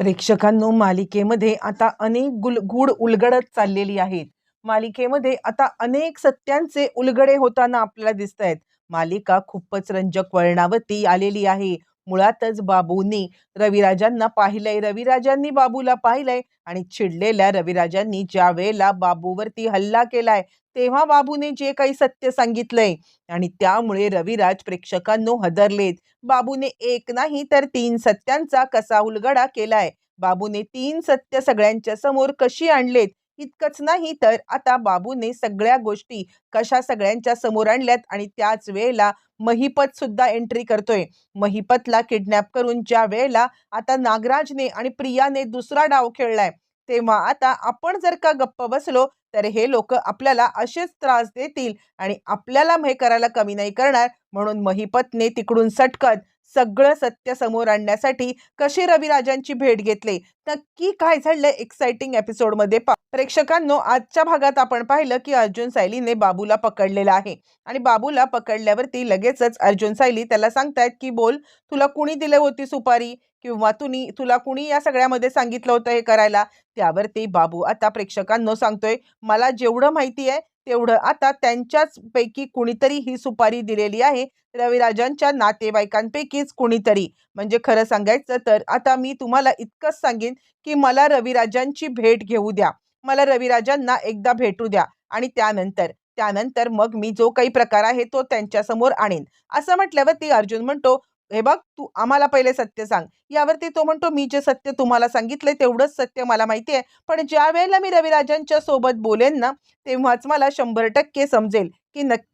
प्रेक्षकांनो मालिकेमध्ये आता अनेक गुल गूढ उलगडत चाललेली आहेत. मालिकेमध्ये आता अनेक सत्यांचे उलगडे होताना आपल्याला दिसत आहेत मालिका खूपच रंजक वळणावरती आलेली आहे. मुळातच बाबूंनी रविराजांना पाहिलंय. रविराजांनी बाबूला पाहिलंय आणि चिडलेल्या रविराजांनी ज्या वेळेला बाबूवरती हल्ला केलाय तेव्हा बाबूने जे काही सत्य सांगितलंय आणि त्यामुळे रविराज प्रेक्षकांनो हदरलेत. बाबूने एक नाही तर तीन सत्यांचा कसा उलगडा केलाय? बाबूने तीन सत्य सगळ्यांच्या समोर कशी आणलेत? इतकंच नाही तर आता बाबूने सगळ्या गोष्टी कशा सगळ्यांच्या समोर आणल्यात आणि त्याच वेळेला महिपत सुद्धा एंट्री करतोय. महिपतला किडनॅप करून ज्या वेळेला आता नागराजने आणि प्रियाने दुसरा डाव खेळलाय तेव्हा आता आपण जर का गप्प बसलो तर हे लोक आपल्याला असेच त्रास देतील आणि आपल्याला हे करायला कमी नाही करणार. म्हणून महिपतने तिकडून सटकत सगळं सत्य समोर आणण्यासाठी कशी रविराजांची भेट घेतली? नक्की काय झालंय एक्साइटिंग एपिसोडमध्ये पा प्रेक्षकांनो आजच्या भागात आपण पाहिलं की अर्जुन सायलीने बाबूला पकडलेला आहे. आणि बाबूला पकडल्यावरती लगेचच अर्जुन सायली त्याला सांगतायत की बोल तुला कुणी दिले होती सुपारी? किंवा तुनी तुला कुणी या सगळ्यामध्ये सांगितलं होतं हे करायला? त्यावर ते बाबू आता प्रेक्षकांनो सांगतोय मला जेवढं माहिती आहे तेवढं आता त्यांच्याच पैकी कुणीतरी ही सुपारी दिलेली आहे. रविराजांच्या नातेवाईकांपैकीच कुणीतरी. म्हणजे खरं सांगायचं तर आता मी तुम्हाला इतकंच सांगेन की मला रविराजांची भेट घेऊ द्या. मला रविराजांना एकदा भेटू द्या आणि त्यानंतर त्यानंतर मग मी जो काही प्रकार आहे तो त्यांच्यासमोर आणेन. असं म्हटल्यावर ती अर्जुन म्हणतो हे बघ तू आम्हाला पहिले सत्य सांग. यावरती तो म्हणतो मी जे सत्य तुम्हाला सांगितलंय तेवढंच सत्य मला माहिती आहे. पण ज्या वेळेला मी रविराजांच्या सोबत बोलेन ना तेव्हाच मला शंभर टक्के समजेल की नक्की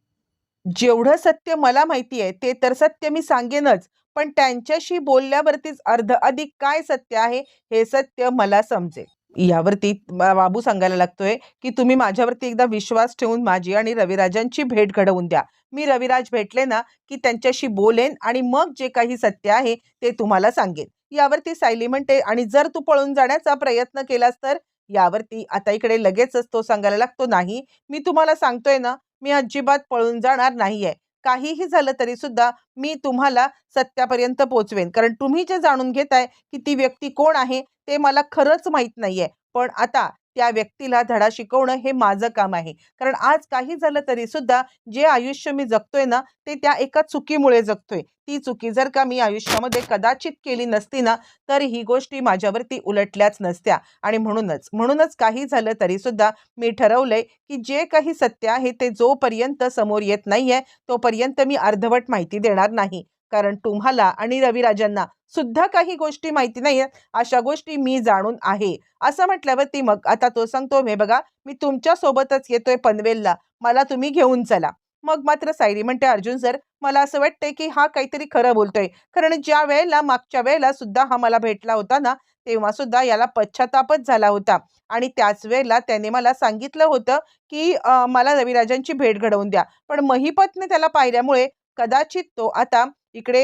जेवढं सत्य मला माहिती आहे ते तर सत्य मी सांगेनच. पण त्यांच्याशी बोलल्यावरतीच अर्ध अधिक काय सत्य आहे हे सत्य मला समजेल. यावरती बाबू सांगायला लागतोय की तुम्ही माझ्यावरती एकदा विश्वास ठेवून माझी आणि रविराजांची भेट घडवून द्या. मी रविराज भेटले ना की त्यांच्याशी बोलेन आणि मग जे काही सत्य आहे ते तुम्हाला सांगेन. यावरती सायली म्हणते आणि जर तू पळून जाण्याचा प्रयत्न केलास तर? यावरती आता इकडे लगेचच तो सांगायला लागतो नाही मी तुम्हाला सांगतोय ना मी अजिबात पळून जाणार नाहीये. काहीही झालं तरी सुद्धा मी तुम्हाला सत्यापर्यंत पोहोचवेन कारण तुम्ही जे जाणून घेताय की ती व्यक्ती कोण आहे ते मला खरंच माहीत नाहीये. पण आता त्या व्यक्तीला धडा शिकवणं हे माझं काम आहे. कारण आज काही झालं तरी सुद्धा जे आयुष्य मी जगतोय ना ते त्या एका चुकीमुळे जगतोय. ती चुकी जर का मी आयुष्यामध्ये कदाचित केली नसती ना तर ही गोष्टी माझ्यावरती उलटल्याच नसत्या. आणि म्हणूनच म्हणूनच काही झालं तरी सुद्धा मी ठरवलंय की जे काही सत्य आहे ते जोपर्यंत समोर येत नाहीये तोपर्यंत मी अर्धवट माहिती देणार नाही. कारण तुम्हाला आणि रविराजांना सुद्धा काही गोष्टी माहिती नाही अशा गोष्टी मी जाणून आहे. असं म्हटल्यावरती मग आता तो सांगतो हे बघा मी तुमच्या सोबतच येतोय पनवेलला. मला तुम्ही घेऊन चला. मग मात्र सायरी म्हणते अर्जुन सर मला असं वाटतंय की हा काहीतरी खरं बोलतोय. कारण ज्या वेळेला मागच्या वेळेला सुद्धा हा मला भेटला होता ना तेव्हा सुद्धा याला पश्चातापच झाला होता. आणि त्याच वेळेला त्याने मला सांगितलं होतं की मला रविराजांची भेट घडवून द्या. पण महिपतने त्याला पाहिल्यामुळे कदाचित तो आता इकडे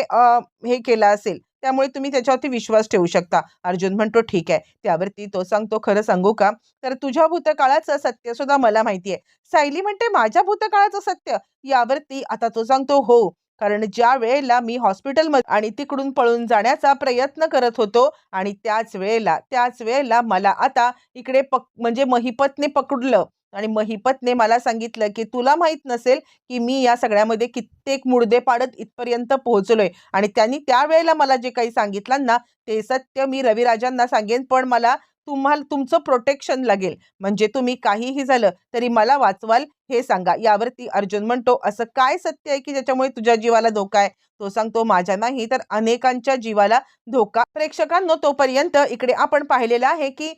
हे केला असेल त्यामुळे तुम्ही त्याच्यावरती विश्वास ठेवू शकता. अर्जुन म्हणतो ठीक आहे त्यावरती तो सांगतो खरं सांगू का? तर तुझ्या भूतकाळाचं सत्य सुद्धा मला माहिती आहे सायली म्हणते माझ्या भूतकाळाचं सत्य यावरती आता तो सांगतो हो कारण ज्या वेळेला मी हॉस्पिटलमध्ये आणि तिकडून पळून जाण्याचा प्रयत्न करत होतो आणि त्याच वेळेला त्याच वेळेला मला आता इकडे पक म्हणजे महिपतने पकडलं आणि महिपतने मला सांगितलं की तुला माहीत नसेल की मी या सगळ्यामध्ये कित्येक मुडदे पाडत इथपर्यंत पोहोचलोय. आणि त्यांनी त्यावेळेला मला जे काही सांगितलं ना ते सत्य मी रविराजांना सांगेन पण मला तुम्हाला तुमचं प्रोटेक्शन लागेल. म्हणजे तुम्ही काहीही झालं तरी मला वाचवाल हे सांगा. यावरती अर्जुन म्हणतो असं काय सत्य आहे की ज्याच्यामुळे तुझ्या जीवाला धोका आहे? तो सांगतो माझ्या नाही तर अनेकांच्या जीवाला धोका. प्रेक्षकांनो तोपर्यंत इकडे आपण पाहिलेलं आहे की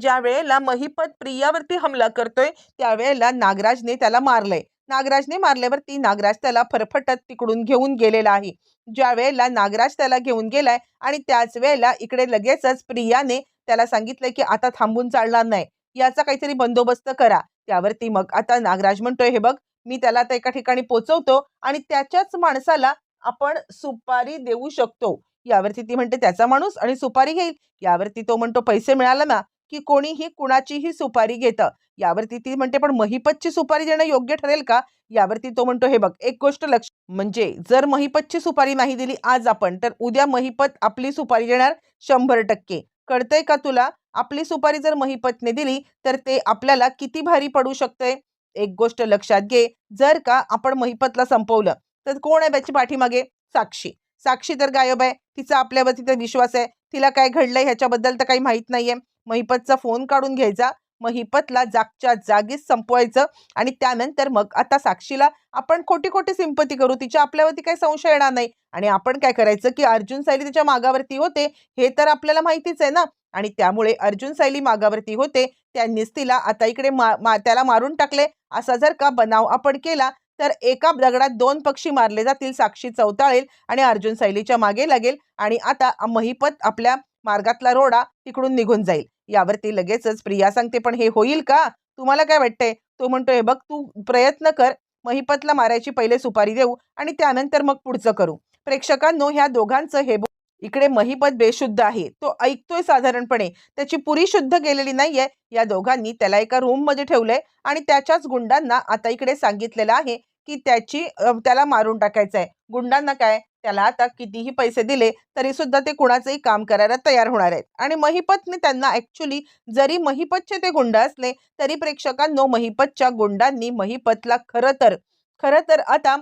ज्या वेळेला महिपत प्रियावरती हमला करतोय त्यावेळेला नागराजने त्याला मारलंय. नागराजने मारल्यावरती नागराज त्याला फरफटत तिकडून घेऊन गेलेला आहे. ज्या वेळेला नागराज त्याला घेऊन गेलाय आणि त्याच वेळेला इकडे लगेचच प्रियाने त्याला सांगितलंय की आता थांबून चालणार नाही. याचा काहीतरी बंदोबस्त करा. त्यावरती मग आता नागराज म्हणतोय हे बघ मी त्याला आता एका ठिकाणी पोचवतो आणि त्याच्याच माणसाला आपण सुपारी देऊ शकतो. यावरती ती म्हणते त्याचा माणूस आणि सुपारी घेईल. यावरती तो म्हणतो पैसे मिळाला ना की कोणीही कुणाचीही सुपारी घेतं. यावरती ती म्हणते पण महिपतची सुपारी देणं योग्य ठरेल का? यावरती तो म्हणतो हे बघ एक गोष्ट लक्ष म्हणजे जर महिपतची सुपारी नाही दिली आज आपण तर उद्या महिपत आपली सुपारी देणार शंभर टक्के. कळतंय का तुला? आपली सुपारी जर महिपतने दिली तर ते आपल्याला किती भारी पडू शकतंय? एक गोष्ट लक्षात घे जर का आपण महिपतला संपवलं तर कोण आहे त्याची पाठीमागे? साक्षी. साक्षी तर गायब आहे. तिचा आपल्यावरती तर विश्वास आहे. तिला काय घडलंय ह्याच्याबद्दल तर काही माहीत नाहीये. महिपतचा फोन काढून घ्यायचा. महिपतला जागच्या जागीच संपवायचं आणि त्यानंतर मग आता साक्षीला आपण खोटी खोटी सिंपती करू. तिच्या आपल्यावरती काही संशय येणार नाही. आणि आपण काय करायचं की अर्जुन सायली तिच्या मागावरती होते हे तर आपल्याला माहितीच आहे ना. आणि त्यामुळे अर्जुन सायली मागावरती होते. त्यांनीच तिला आता इकडे मा, मा त्याला मारून टाकले. असा जर का बनाव आपण केला तर एका दगडात दोन पक्षी मारले जातील साक्षी चवताळेल आणि अर्जुन सायलीच्या मागे लागेल. आणि आता महिपत आपल्या मार्गातला रोडा तिकडून निघून जाईल. यावरती लगेचच प्रिया सांगते पण हे होईल का? तुम्हाला काय वाटतंय? तो म्हणतोय बघ तू प्रयत्न कर. महिपतला मारायची पहिले सुपारी देऊ आणि त्यानंतर मग पुढचं करू. प्रेक्षकांनो ह्या दोघांचं हे इकडे महिपत बेशुद्ध आहे. तो ऐकतोय साधारणपणे. त्याची पुरी शुद्ध गेलेली नाहीये. या दोघांनी त्याला एका रूममध्ये ठेवलंय आणि त्याच्याच गुंडांना आता इकडे सांगितलेलं आहे की त्याची त्याला मारून टाकायचं आहे गुंडांना काय? त्याला आता कितीही पैसे दिले तरी सुद्धा ते कुणाचंही काम करायला तयार होणार आहेत. आणि महिपतने त्यांना ऍक्च्युली जरी महिपतचे ते गुंड असले तरी प्रेक्षकांनो महिपतच्या गुंडांनी महिपतला खरं तर खरं तर आता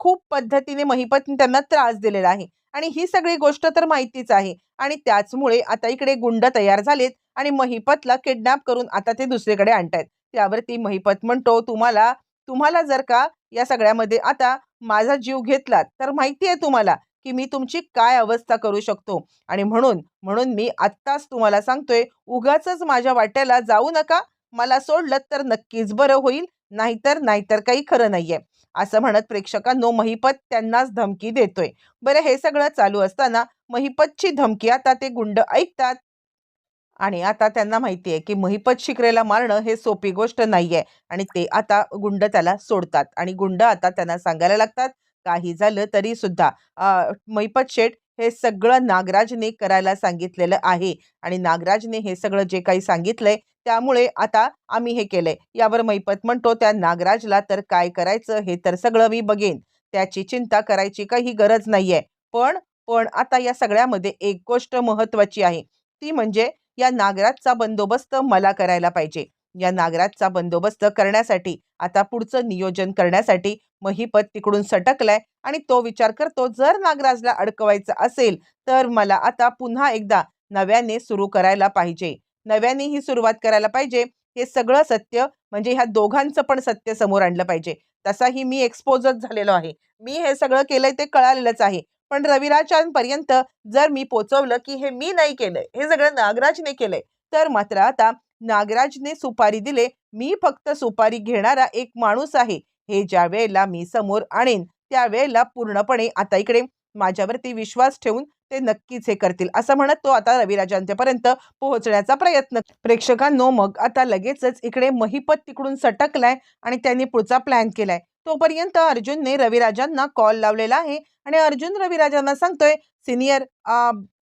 खूप पद्धतीने महिपतने त्यांना त्रास दिलेला आहे. आणि ही सगळी गोष्ट तर माहितीच आहे. आणि त्याचमुळे आता इकडे गुंड तयार झालेत आणि महिपतला किडनॅप करून आता ते दुसरीकडे आणतायत. त्यावरती महिपत म्हणतो तुम्हाला तुम्हाला जर का या सगळ्यामध्ये. आता माझा जीव घेतलात तर माहिती आहे तुम्हाला की मी तुमची काय अवस्था करू शकतो. आणि म्हणून म्हणून मी आत्ताच तुम्हाला सांगतोय उगाच माझ्या वाट्याला जाऊ नका. मला सोडलं तर नक्कीच बरं होईल नाहीतर नाहीतर काही खरं नाहीये. असं म्हणत प्रेक्षकांनो महिपत त्यांनाच धमकी देतोय. बरं हे सगळं चालू असताना महिपतची धमकी आता ते गुंड ऐकतात. आणि आता त्यांना माहिती आहे की महिपत शिकरेला मारणं हे सोपी गोष्ट नाहीये. आणि ते आता गुंड त्याला सोडतात. आणि गुंड आता त्यांना सांगायला लागतात काही झालं तरी सुद्धा. महिपत शेठ हे सगळं नागराजने करायला सांगितलेलं आहे. आणि नागराजने हे सगळं जे काही सांगितलंय त्यामुळे आता आम्ही हे केलंय. यावर मैपत म्हणतो त्या नागराजला तर काय करायचं हे तर सगळं मी बघेन. त्याची चिंता करायची काही गरज नाहीये. पण पण आता या सगळ्यामध्ये एक गोष्ट महत्वाची आहे. ती म्हणजे या नागराजचा बंदोबस्त मला करायला पाहिजे. या नागराजचा बंदोबस्त करण्यासाठी आता पुढचं नियोजन करण्यासाठी महिपत तिकडून सटकलाय आणि तो विचार करतो जर नागराजला अडकवायचं असेल तर मला आता पुन्हा एकदा नव्याने सुरू करायला पाहिजे. नव्याने ही सुरुवात करायला पाहिजे. हे सगळं सत्य म्हणजे ह्या दोघांचं पण सत्य समोर आणलं पाहिजे. तसाही मी एक्सपोजच झालेलो आहे. मी हे सगळं केलंय ते कळालेलंच आहे. पण रविराजांपर्यंत जर मी पोचवलं की हे मी नाही केलंय हे सगळं नागराजने केलंय तर मात्र आता नागराजने सुपारी दिले मी फक्त सुपारी घेणारा एक माणूस आहे. हे ज्या वेळेला मी समोर आणेन त्यावेळेला पूर्णपणे आता इकडे माझ्यावरती विश्वास ठेवून ते नक्कीच हे करतील असं म्हणत तो आता रविराजांच्यापर्यंत पोहोचण्याचा प्रयत्न प्रेक्षकांनो मग आता लगेचच इकडे महिपत तिकडून सटकलाय आणि त्यांनी पुढचा प्लॅन केलाय. तोपर्यंत अर्जुनने रविराजांना कॉल लावलेला आहे आणि अर्जुन रविराजांना सांगतोय सिनियर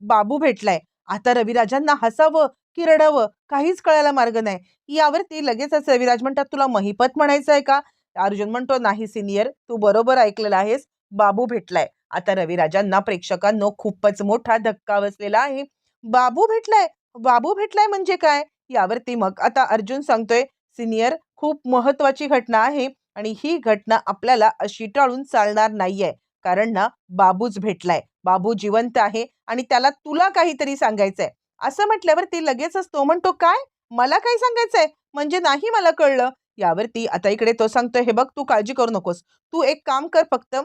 बाबू भेटलाय. आता रविराजांना हसावं की रडावं काहीच कळायला मार्ग नाही. यावरती लगेचच रविराज म्हणतात तुला महिपत म्हणायचं आहे का? अर्जुन म्हणतो नाही सिनियर तू बरोबर ऐकलेला आहेस. बाबू भेटलाय. आता रविराजांना प्रेक्षकांनो खूपच मोठा धक्का बसलेला आहे. बाबू भेटलाय. बाबू भेटलाय म्हणजे काय? यावरती मग आता अर्जुन सांगतोय सिनियर खूप महत्वाची घटना आहे. आणि ही घटना आपल्याला अशी टाळून चालणार नाहीये. कारण ना बाबूच भेटलाय. बाबू जिवंत आहे आणि त्याला तुला काहीतरी सांगायचंय. असं म्हटल्यावर ती लगेचच तो म्हणतो काय? मला काय सांगायचंय? म्हणजे नाही मला कळलं. यावरती आता इकडे तो सांगतोय हे बघ तू काळजी करू नकोस. तू एक काम कर फक्त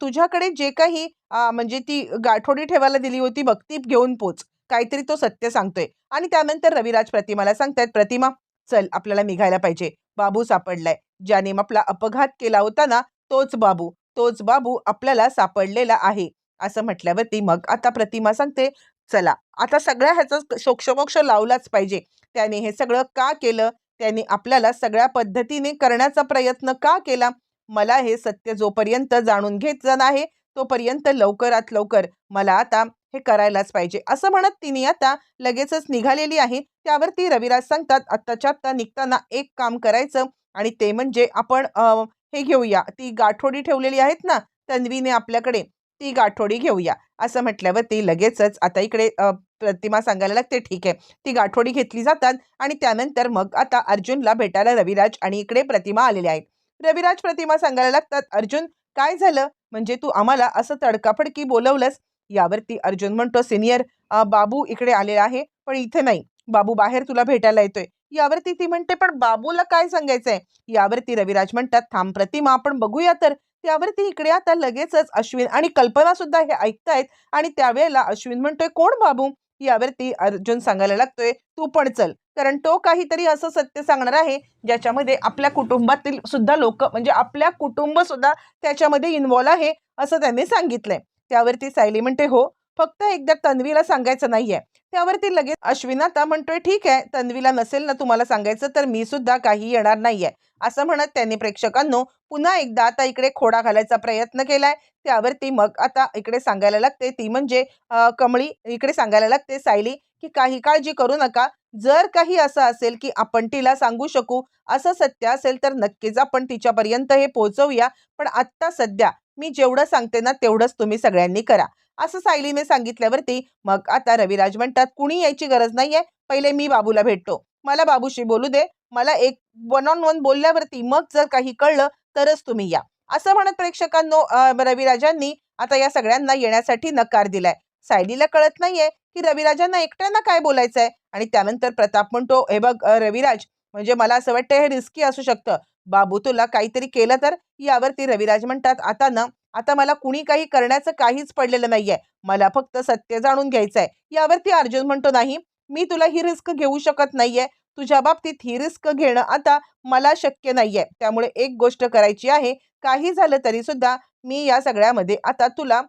तुझ्याकडे जे काही म्हणजे ती गाठोडी ठेवायला दिली होती बघ ती घेऊन पोच. काहीतरी तो सत्य सांगतोय. आणि त्यानंतर रविराज प्रतिमाला सांगतायत प्रतिमा चल आपल्याला निघायला पाहिजे. बाबू सापडलाय. ज्याने आपला अपघात केला होता ना तोच बाबू. तोच बाबू आपल्याला सापडलेला आहे. असं म्हटल्यावरती मग आता प्रतिमा सांगते चला आता सगळ्या ह्याचा सोक्षमोक्ष लावलाच पाहिजे. त्याने हे सगळं का केलं? त्याने आपल्याला सगळ्या पद्धतीने करण्याचा प्रयत्न का केला? मला हे सत्य जोपर्यंत जाणून घ्यायचं आहे तोपर्यंत लवकरात लवकर मला आता हे करायलाच पाहिजे. असं म्हणत तिने आता लगेचच निघालेली आहे. त्यावर ती रविराज सांगतात आत्ताच्या आत्ता निघताना एक काम करायचं आणि ते म्हणजे आपण हे घेऊया. ती गाठोडी ठेवलेली आहेत ना तन्वीने आपल्याकडे ती गाठोडी घेऊया. असं म्हटल्यावर ती लगेचच आता इकडे प्रतिमा सांगायला लागते ठीक आहे. ती गाठोडी घेतली जातात आणि त्यानंतर मग आता अर्जुनला भेटायला रविराज आणि इकडे प्रतिमा आलेल्या आहेत. रविराज प्रतिमा सांगायला लागतात अर्जुन काय झालं? म्हणजे तू आम्हाला असं तडकाफडकी बोलवलंस? यावरती अर्जुन म्हणतो सिनियर बाबू इकडे आलेला आहे पण इथे नाही. बाबू बाहेर तुला भेटायला येतोय. यावरती ती म्हणते पण बाबूला काय सांगायचंय? यावरती रविराज म्हणतात थांब प्रतिमा आपण बघूया तर. त्यावरती इकडे आता लगेचच अश्विन आणि कल्पना सुद्धा हे ऐकतायत आणि त्यावेळेला अश्विन म्हणतोय कोण बाबू? यावरती अर्जुन सांगायला लागतोय तू पण चल. कारण तो काहीतरी असं सत्य सांगणार आहे ज्याच्यामध्ये आपल्या कुटुंबातील सुद्धा लोक म्हणजे आपल्या कुटुंब सुद्धा त्याच्यामध्ये इन्वॉल्व्ह आहे असं त्यांनी सांगितलंय. त्यावरती सायली म्हणते हो फक्त एकदा तन्वीला सांगायचं नाहीये. त्यावरती लगेच अश्विन आता म्हणतोय ठीक आहे तन्वीला नसेल ना तुम्हाला सांगायचं तर मी सुद्धा काही येणार नाहीये. असं म्हणत त्यांनी प्रेक्षकांनो पुन्हा एकदा आता इकडे खोडा घालायचा प्रयत्न केलाय. त्यावरती मग आता इकडे सांगायला लागते ती म्हणजे कमळी इकडे सांगायला लागते सायली की काही काळजी करू नका. जर काही असं असेल की आपण तिला सांगू शकू असं सत्य असेल तर नक्कीच आपण तिच्यापर्यंत हे पोहोचवूया पण आत्ता सध्या मी जेवढं सांगते ना तेवढंच तुम्ही सगळ्यांनी करा. असं सायलीने सांगितल्यावरती मग आता रविराज म्हणतात कुणी यायची गरज नाहीये पहिले मी बाबूला भेटतो. मला बाबूशी बोलू दे. मला एक वन ऑन वन बोलल्यावरती मग जर काही कळलं तरच तुम्ही या. असं म्हणत प्रेक्षकांनो रविराजांनी आता या सगळ्यांना येण्यासाठी नकार दिलाय. सायलीला कळत नाहीये की रविराजांना एकट्यांना काय बोलायचंय? आणि त्यानंतर प्रताप म्हणतो हे बघ रविराज म्हणजे मला असं वाटतं हे रिस्की असू शकतं. बाबू तुला काहीतरी केलं तर यावरती रविराज म्हणतात आता ना आता मला कुणी काही करण्याचं काहीच पडलेलं नाहीये. मला फक्त सत्य जाणून घ्यायचंय. यावरती अर्जुन म्हणतो नाही मी तुला ही रिस्क घेऊ शकत नाहीये. तुझ्या बाबतीत ही रिस्क घेणं आता मला शक्य नाहीये. त्यामुळे एक गोष्ट करायची आहे. काही झालं तरी सुद्धा मी या सगळ्यामध्ये आता तुला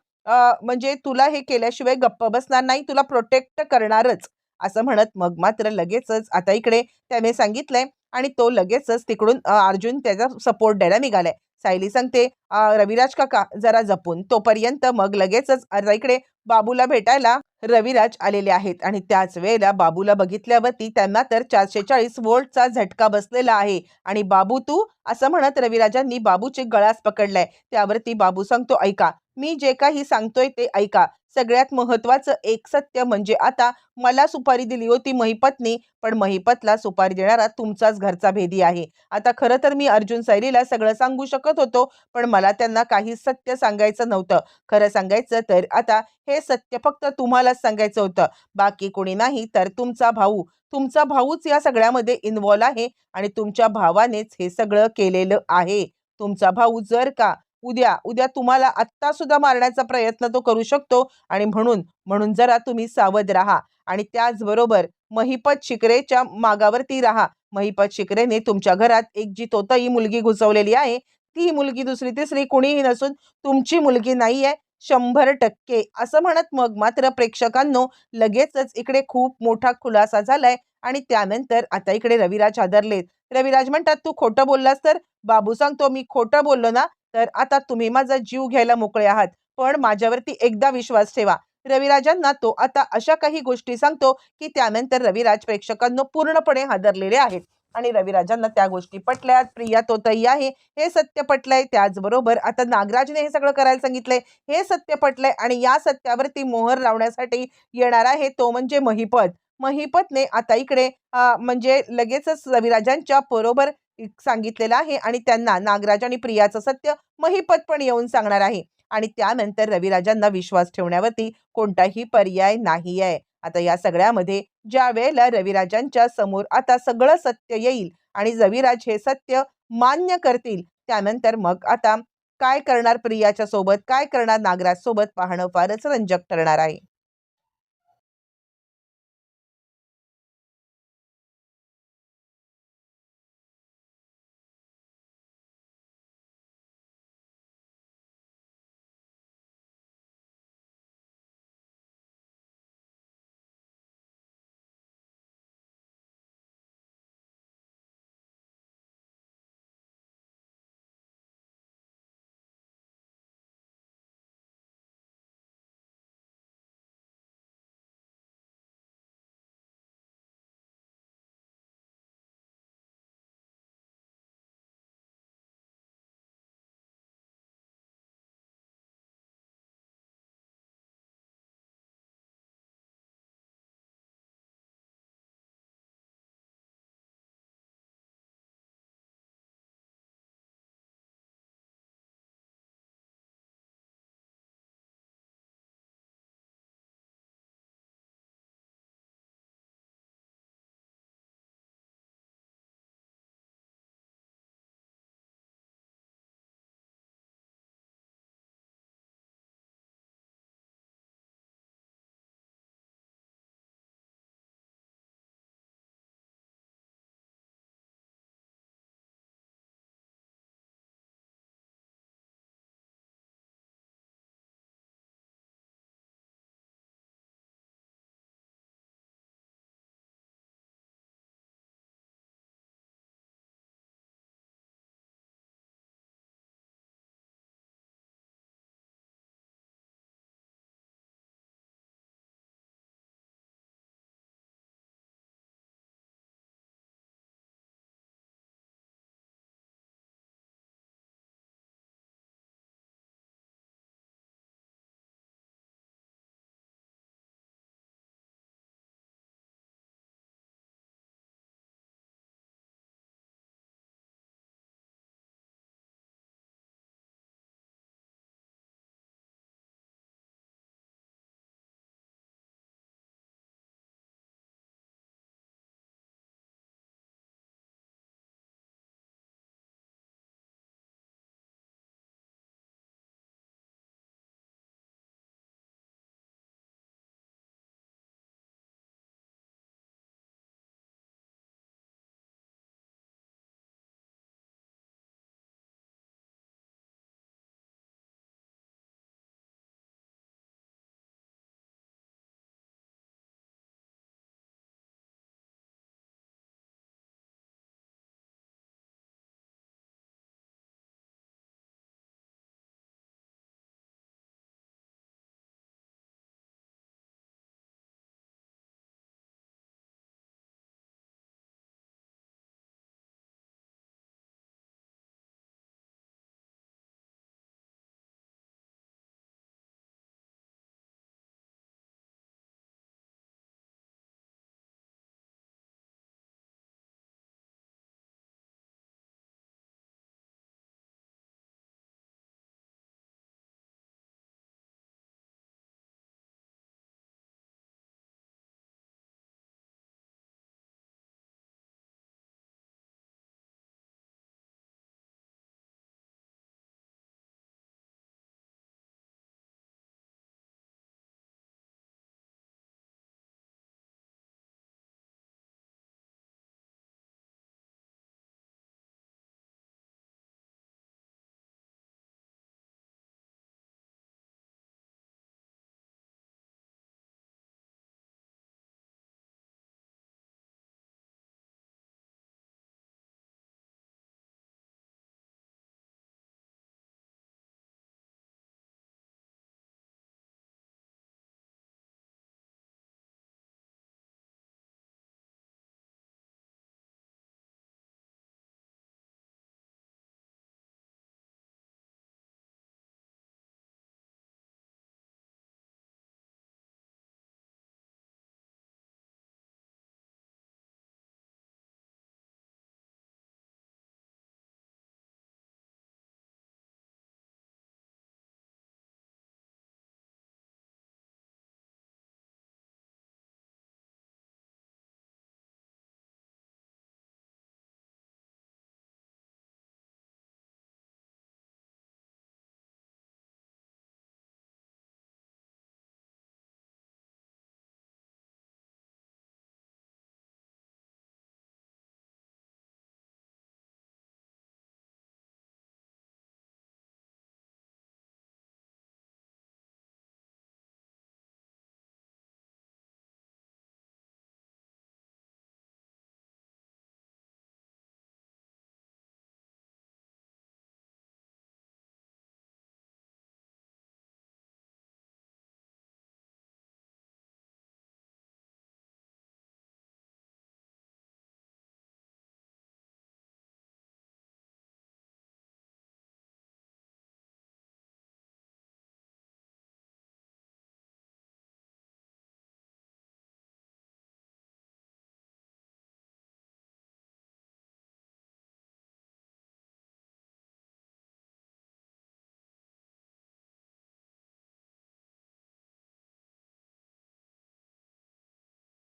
म्हणजे तुला हे केल्याशिवाय गप्प बसणार नाही. तुला प्रोटेक्ट करणारच. असं म्हणत मग मात्र लगेचच आता इकडे त्याने सांगितलंय आणि तो लगेचच तिकडून अर्जुन त्याचा सपोर्ट द्यायला निघालाय. सायली सांगते रविराज काका जरा जपून. तोपर्यंत मग लगेचच इकडे बाबूला भेटायला रविराज आलेले आहेत आणि त्याच वेळेला बाबूला बघितल्यावरती त्यांना तर चारशे चाळीस वोल्टचा झटका बसलेला आहे. आणि बाबू तू असं म्हणत रविराजांनी बाबूचे गळास पकडलाय. त्यावरती बाबू सांगतो ऐका मी जे काही सांगतोय ते ऐका. सगळ्यात महत्वाचं एक सत्य म्हणजे आता मला सुपारी दिली होती महिपतनी पण महिपतला सुपारी देणारा तुमचाच घरचा भेदी आहे. आता खरं तर मी अर्जुन सैरीला सगळं सांगू शकत होतो पण मला त्यांना काही सत्य सांगायचं नव्हतं. खरं सांगायचं तर आता हे सत्य फक्त तुम्हालाच सांगायचं होतं. बाकी कोणी नाही तर तुमचा भाऊ. तुमचा भाऊच या सगळ्यामध्ये इन्व्हॉल्व आहे आणि तुमच्या भावानेच हे सगळं केलेलं आहे. तुमचा भाऊ जर का उद्या उद्या तुम्हाला आत्ता सुद्धा मारण्याचा प्रयत्न तो करू शकतो आणि म्हणून म्हणून जरा तुम्ही सावध राहा आणि त्याचबरोबर महिपत शिकरेच्या मागावरती राहा. महिपत शिकरेने तुमच्या घरात एक जी तोतई मुलगी घुसवलेली आहे ती मुलगी दुसरी तिसरी कुणीही नसून तुमची मुलगी नाही आहे शंभर टक्के. असं म्हणत मग मात्र प्रेक्षकांनो लगेचच इकडे खूप मोठा खुलासा झालाय आणि त्यानंतर आता इकडे रविराज हादरलेत. रविराज म्हणतात तू खोटं बोललास तर? बाबू सांगतो मी खोटं बोललो ना तर आता तुम्ही माझा जीव घ्यायला मोकळे आहात. पण माझ्यावरती एकदा विश्वास ठेवा. रविराजांना तो आता अशा काही गोष्टी सांगतो की त्यानंतर रविराज प्रेक्षकांना पूर्णपणे हादरलेले आहेत. आणि रविराजांना त्या गोष्टी पटल्यात. प्रिया तोतई आहे. हे सत्य पटलंय त्याचबरोबर आता नागराजने हे सगळं करायला सांगितलंय. हे सत्य पटलंय आणि या सत्यावरती मोहर लावण्यासाठी येणार आहे तो म्हणजे महिपत. महिपतने आता इकडे म्हणजे लगेचच रविराजांच्या बरोबर सांगितलेलं आहे आणि त्यांना नागराज आणि प्रियाचं सत्य महिपत पण येऊन सांगणार आहे. आणि त्यानंतर रविराजांना विश्वास ठेवण्यावरती कोणताही पर्याय नाही आहे आता या सगळ्यामध्ये ज्या वेळेला रविराजांच्या समोर आता सगळं सत्य येईल आणि रविराज हे सत्य मान्य करतील त्यानंतर मग आता काय करणार प्रियाच्या सोबत काय करणार नागराज सोबत पाहणं फारच रंजक ठरणार आहे.